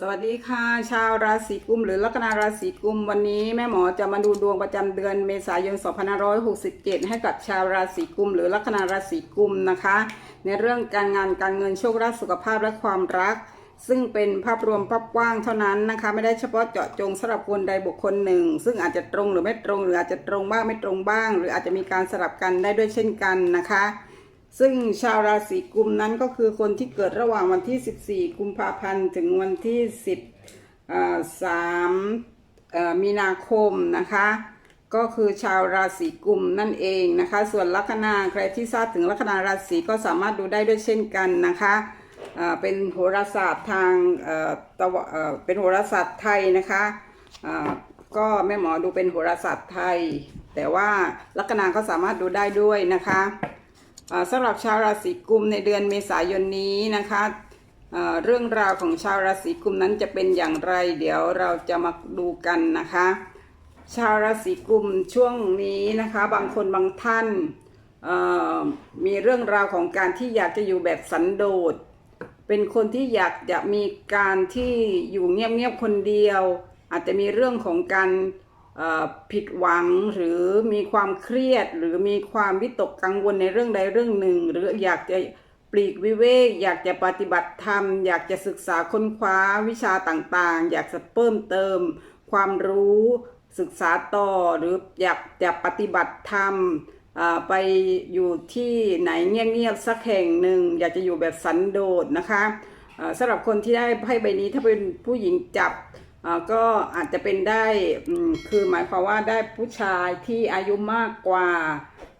สวัสดีค่ะ ชาวราศีกุมหรือลัคนาราศีกุมวันนี้แม่หมอจะมาดูดวงประจำเดือนเมษายน 2567 ให้กับชาวราศีกุมหรือลัคนาราศีกุมนะคะ ในเรื่องการงานการเงินโชคลาภสุขภาพและความรัก ซึ่งเป็นภาพรวมภาพกว้างเท่านั้นนะคะ ไม่ได้เฉพาะเจาะจงสำหรับคนใดบุคคลหนึ่ง ซึ่งอาจจะตรงหรือไม่ตรงหรืออาจจะตรงบ้างไม่ตรงบ้าง หรืออาจจะมีการสลับกันได้ด้วยเช่นกันนะคะ ซึ่งชาวราศีกุมนั้นก็คือคนที่เกิดระหว่างวันที่ 14 กุมภาพันธ์ ถึงวันที่ 13 มีนาคมนะคะ ก็คือชาวราศีกุมนั่นเองนะคะ ส่วนลัคนาใครที่ทราบถึงลัคนาราศีก็สามารถดูได้ด้วยเช่นกันนะคะเป็นโหราศาสตร์ทางเอ่อตะเป็นโหราศาสตร์ไทยนะคะก็แม่หมอดูเป็นโหราศาสตร์ไทย แต่ว่าลัคนาก็สามารถดูได้ด้วยนะคะ สำหรับชาวราศีกุมในเดือนเมษายนนี้นะคะเรื่องราวของชาวราศีกุมนั้นจะเป็นอย่างไร เดี๋ยวเราจะมาดูกันนะคะ ชาวราศีกุมช่วงนี้นะคะ บางคนบางท่านมีเรื่องราวของการที่อยากจะอยู่แบบสันโดษ เป็นคนที่อยากจะมีการที่อยู่เงียบๆคนเดียว อาจจะมีเรื่องของการ ผิดหวังหรือมีความเครียด หรือมีความวิตกกังวลในเรื่องใดเรื่องหนึ่ง หรืออยากจะปลีกวิเวกอยากจะปฏิบัติธรรม อยากจะศึกษาค้นคว้าวิชาต่างๆ อยากจะเพิ่มเติม ความรู้ศึกษาต่อหรืออยากจะปฏิบัติธรรมไปอยู่ที่ไหนเงียบๆสักแห่งหนึ่ง อยากจะอยู่แบบสันโดษนะคะสำหรับคนที่ได้ไพ่ใบนี้ถ้าเป็นผู้หญิงจับ ก็อาจจะเป็นได้คือหมายความว่าได้ผู้ชายที่อายุมากกว่า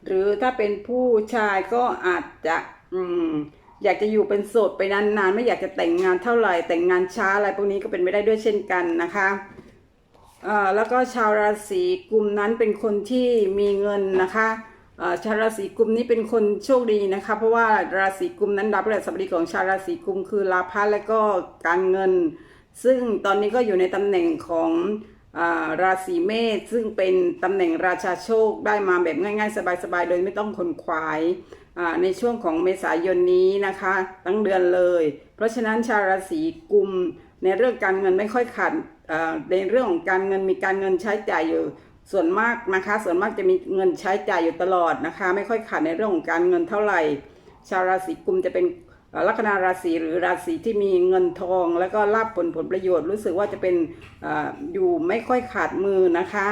หรือถ้าเป็นผู้ชายก็อาจจะอยากจะอยู่เป็นโสดไปนานๆ ไม่อยากจะแต่งงานเท่าไหร่ แต่งงานช้าอะไรพวกนี้ก็เป็นไม่ได้ด้วยเช่นกันนะคะแล้วก็ชาวราศีกุมนั้นเป็นคนที่มีเงินนะคะชาวราศีกุมนี้เป็นคนโชคดีนะคะ เพราะว่าราศีกุมนั้นดับแรกสัปดาห์ของชาวราศีกุมคือลาภะและก็การเงิน ซึ่งตอนนี้ก็อยู่ในตำแหน่งของอราศีเมษซึ่งเป็นตำแหน่งราชาโชคได้มาแบบง่าย ๆ สบายๆ โดยไม่ต้องคนขวายในช่วงของเมษายนนี้นะคะตั้งเดือนเลย เพราะฉะนั้นชาวราศีกุมในเรื่องการเงินไม่ค่อยขาดในเรื่องของการเงินมีการเงินใช้จ่ายอยู่ส่วนมากนะคะ ส่วนมากจะมีเงินใช้จ่ายอยู่ตลอดนะคะ ไม่ค่อยขาดในเรื่องของการเงินเท่าไหร่ ชาวราศีกุมจะเป็น ลัคนาราศีหรือราศีที่มีเงินทอง แล้วก็ลาบผลผลประโยชน์รู้สึกว่าจะเป็นออยู่ไม่ค่อยขาดมือนะคะ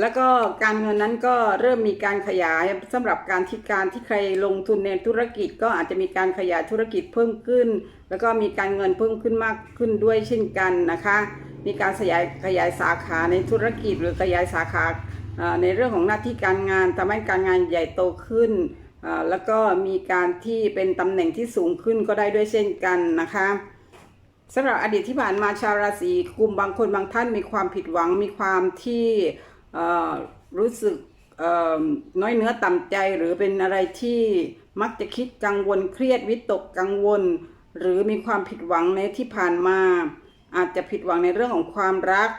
แล้วก็การเงินนั้นก็เริ่มมีการขยายสำหรับการที่การที่ใครลงทุนในธุรกิจ ก็อาจจะมีการขยายธุรกิจเพิ่มขึ้น แล้วก็มีการเงินเพิ่มขึ้นมากขึ้นด้วยเช่นกันนะคะ มีการขยายขยายสาขาในธุรกิจหรือขยายสาขาในเรื่องของหน้าที่การงานทำให้การงานใหญ่โตขึ้น แล้วก็มีการที่เป็นตำแหน่งที่สูงขึ้นก็ได้ด้วยเช่นกันนะคะสำหรับอดีตที่ผ่านมาชาวราศีกุมบางคนบางท่านมีความผิดหวังมีความที่รู้สึกน้อยเนื้อต่ำใจหรือเป็นอะไรที่มักจะคิดกังวลเครียดวิตกกังวล หรือมีความผิดหวังในที่ผ่านมา อาจจะผิดหวังในเรื่องของความรัก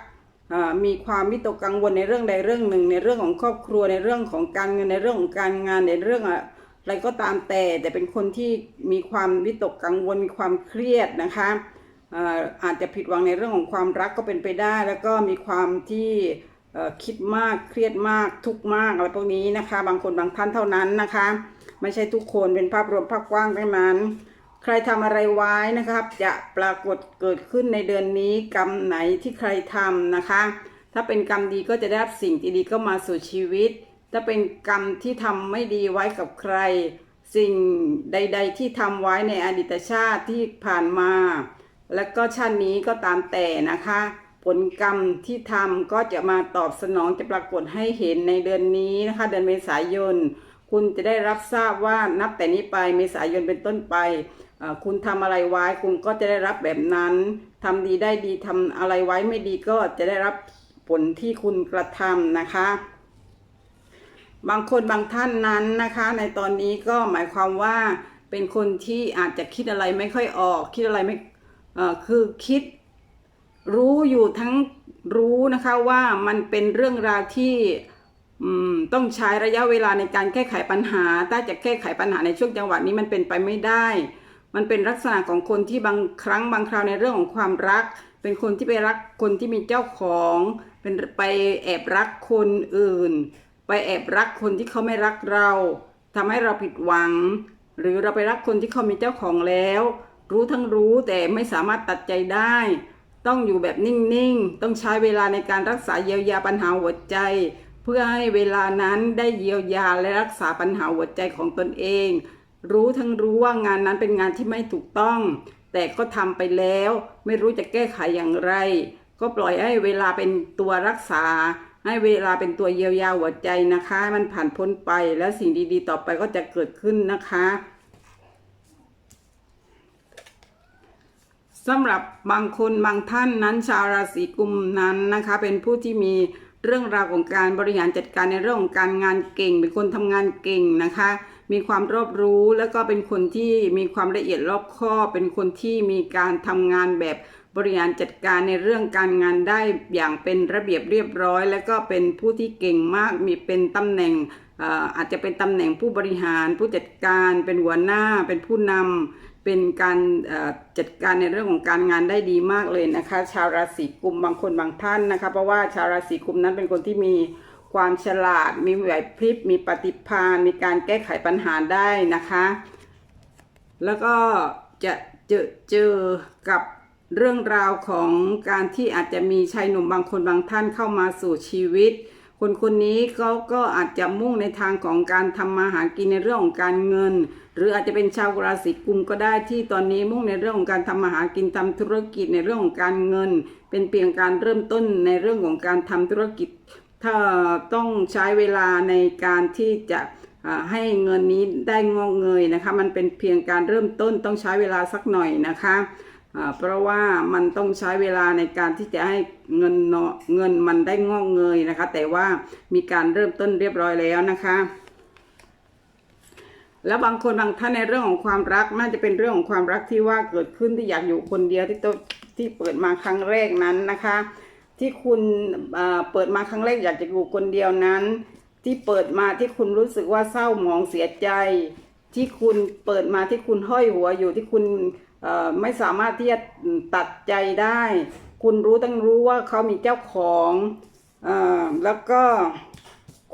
มีความวิตกกังวลในเรื่องใดเรื่องหนึ่ง ในเรื่องของครอบครัวในเรื่องของการเงินในเรื่องของการงานในเรื่อง อะไรก็ตามแต่แต่เป็นคนที่มีความวิตกกังวลมีความเครียดนะคะอาจจะผิดหวังในเรื่องของความรักก็เป็นไปได้ แล้วก็มีความที่คิดมากเครียดมากทุกมากอะไรพวกนี้นะคะ บางคนบางท่านเท่านั้นนะคะ ไม่ใช่ทุกคนเป็นภาพรวมภาพกว้างทั้งนั้น ใครทำอะไรไว้นะครับ จะปรากฏเกิดขึ้นในเดือนนี้กรรมไหนที่ใครทำนะคะ ถ้าเป็นกรรมดีก็จะได้รับสิ่งดีๆก็มาสู่ชีวิต ถ้าเป็นกรรมที่ทำไม่ดีไว้กับใคร สิ่งใด ๆ ที่ทำไว้ในอดีตชาติที่ผ่านมา แล้วก็ชาตินี้ก็ตามแต่นะคะ ผลกรรมที่ทำก็จะมาตอบสนองจะปรากฏให้เห็นในเดือนนี้นะคะ เดือนเมษายน คุณจะได้รับทราบว่านับแต่นี้ไปเมษายนเป็นต้นไปคุณทำอะไรไว้คุณก็จะได้รับแบบนั้นทำดีได้ดีทำอะไรไว้ไม่ดีก็จะได้รับผลที่คุณกระทำนะคะ บางคนบางท่านนั้นนะคะ ในตอนนี้ก็หมายความว่าเป็นคนที่อาจจะคิดอะไรไม่ค่อยออก คิดอะไรไม่คือคิดรู้อยู่ทั้งรู้นะคะว่ามันเป็นเรื่องราวที่ต้องใช้ระยะเวลาในการแก้ไขปัญหา ถ้าจะแก้ไขปัญหาในช่วงจังหวะนี้มันเป็นไปไม่ได้ มันเป็นลักษณะของคนที่บางครั้งบางคราวในเรื่องของความรัก เป็นคนที่ไปรักคนที่มีเจ้าของ เป็นไปแอบรักคนอื่น ไปแอบรักคนที่เขาไม่รักเราทำให้เราผิดหวัง หรือเราไปรักคนที่เขามีเจ้าของแล้ว รู้ทั้งรู้แต่ไม่สามารถตัดใจได้ ต้องอยู่แบบนิ่งๆ ต้องใช้เวลาในการรักษาเยียวยาปัญหาหัวใจ เพื่อให้เวลานั้นได้เยียวยาและรักษาปัญหาหัวใจของตนเอง รู้ทั้งรู้ว่างานนั้นเป็นงานที่ไม่ถูกต้อง แต่ก็ทำไปแล้ว ไม่รู้จะแก้ไขอย่างไร ก็ปล่อยให้เวลาเป็นตัวรักษา ให้เวลาเป็นตัวเยียวยาหัวใจนะคะ มันผ่านพ้นไปแล้วสิ่งดีๆ ต่อไปก็จะเกิดขึ้นนะคะสำหรับบางคนบางท่านนั้นชาวราศีกุมนั้นนะคะ เป็นผู้ที่มีเรื่องราวของการบริหารจัดการในเรื่องของการงานเก่ง เป็นคนทำงานเก่งนะคะ มีความรอบรู้แล้วก็เป็นคนที่มีความละเอียดรอบคอบ เป็นคนที่มีการทำงานแบบบริหารจัดการในเรื่องการงานได้อย่างเป็นระเบียบเรียบร้อย แล้วก็เป็นผู้ที่เก่งมากมีเป็นตำแหน่งอาจจะเป็นตำแหน่งผู้บริหาร ผู้จัดการเป็นหัวหน้า เป็นผู้นำเป็นการจัดการในเรื่องของการงานได้ดีมากเลยนะคะ ชาวราศีกุมบางคนบางท่านนะคะ เพราะว่าชาวราศีกุมนั้นเป็นคนที่มี ความฉลาด มีไหวพริบ มีปฏิภาณมีการแก้ไขปัญหาได้นะคะ แล้วก็จะเจอเจอกับเรื่องราวของการที่อาจจะมีชายหนุ่มบางคนบางท่านเข้ามาสู่ชีวิต คนคนนี้เขาก็อาจจะมุ่งในทางของการทำมาหากินในเรื่องของการเงิน หรืออาจจะเป็นชาวราศีกุมก็ได้ที่ตอนนี้มุ่งในเรื่องของการทำมาหากินทำธุรกิจในเรื่องของการเงิน เป็นเพียงการเริ่มต้นในเรื่องของการทำธุรกิจ ถ้าต้องใช้เวลาในการที่จะให้เงินนี้ได้งอกเงยนะคะ มันเป็นเพียงการเริ่มต้นต้องใช้เวลาสักหน่อยนะคะเพราะว่ามันต้องใช้เวลาในการที่จะให้เงินเนาะเงินมันได้งอกเงยนะคะ แต่ว่ามีการเริ่มต้นเรียบร้อยแล้วนะคะ แล้วบางคนบางท่านในเรื่องของความรักน่าจะเป็นเรื่องของความรักที่ว่าเกิดขึ้นที่อยากอยู่คนเดียวที่โตที่เปิดมาครั้งแรกนั้นนะคะ ที่คุณเปิดมาครั้งแรกอยากจะอยู่คนเดียวนั้น ที่เปิดมาที่คุณรู้สึกว่าเศร้าหมองเสียใจ ที่คุณเปิดมาที่คุณห้อยหัวอยู่ที่คุณไม่สามารถที่จะตัดใจได้ คุณรู้ตั้งรู้ว่าเขามีเจ้าของอแล้วก็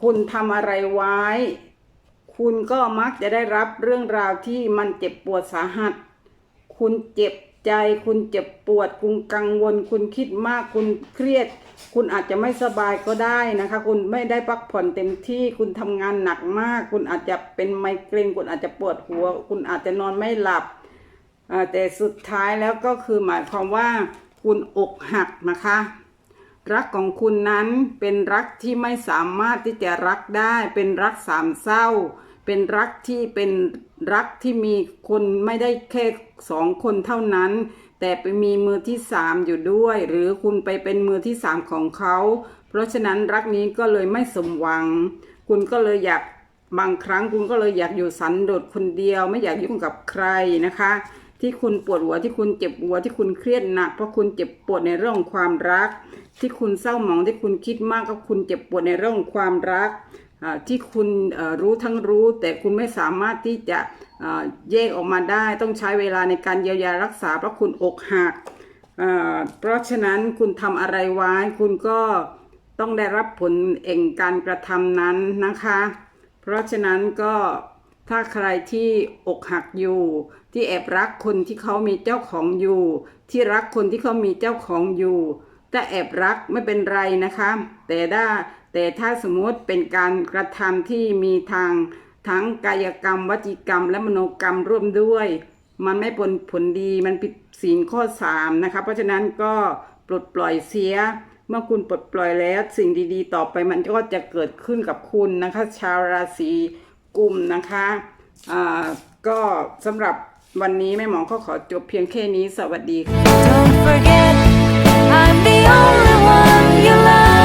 คุณทำอะไรไว้ คุณก็มักจะได้รับเรื่องราวที่มันเจ็บปวดสาหัส คุณเจ็บ ใจคุณเจ็บปวด คุณกังวล คุณคิดมากคุณเครียด คุณอาจจะไม่สบายก็ได้นะคะ คุณไม่ได้พักผ่อนเต็มที่ คุณทำงานหนักมาก คุณอาจจะเป็นไมเกรนคุณอาจจะปวดหัว คุณอาจจะนอนไม่หลับแต่สุดท้ายแล้วก็คือหมายความว่า คุณอกหักนะคะ รักของคุณนั้นเป็นรักที่ไม่สามารถที่จะรักได้ เป็นรักสามเศร้า เป็นรักที่เป็นรักที่มีคนไม่ได้แค่สองคนเท่านั้น แต่ไปมีมือที่สามอยู่ด้วย หรือคุณไปเป็นมือที่สามของเขา เพราะฉะนั้นรักนี้ก็เลยไม่สมหวัง คุณก็เลยอยากบางครั้งคุณก็เลยอยากอยู่สันโดษคนเดียว ไม่อยากยุ่งกับใครนะคะ ที่คุณปวดหัวที่คุณเจ็บหัวที่คุณเครียดหนักเพราะคุณเจ็บปวดในเรื่องความรัก ที่คุณเศร้าหมองที่คุณคิดมากก็คุณเจ็บปวดในเรื่องความรัก ที่คุณรู้ทั้งรู้ แต่คุณไม่สามารถที่จะแยกออกมาได้ ต้องใช้เวลาในการเยียวยารักษาเพราะคุณอกหักเพราะฉะนั้นคุณทำอะไรไว้คุณก็ต้องได้รับผลเองการกระทำนั้นนะคะ เพราะฉะนั้นก็ถ้าใครที่อกหักอยู่ ที่แอบรักคนที่เขามีเจ้าของอยู่ ที่รักคนที่เขามีเจ้าของอยู่ถ้าแอบรักไม่เป็นไรนะคะ แต่ถ้า แต่ถ้าสมมติเป็นการกระทำที่มีทางทั้งกายกรรม วจีกรรม และมโนกรรมร่วมด้วย มันไม่ผลผลดีมันผิดศีลข้อสามนะคะเพราะฉะนั้นก็ปลดปล่อยเสีย เมื่อคุณปลดปล่อยแล้วสิ่งดีๆ ต่อไปมันก็จะเกิดขึ้นกับคุณนะคะ ชาวราศีกุมนะคะอ่าก็สำหรับวันนี้แม่หมอก็ขอจบเพียงแค่นี้สวัสดีค่ะ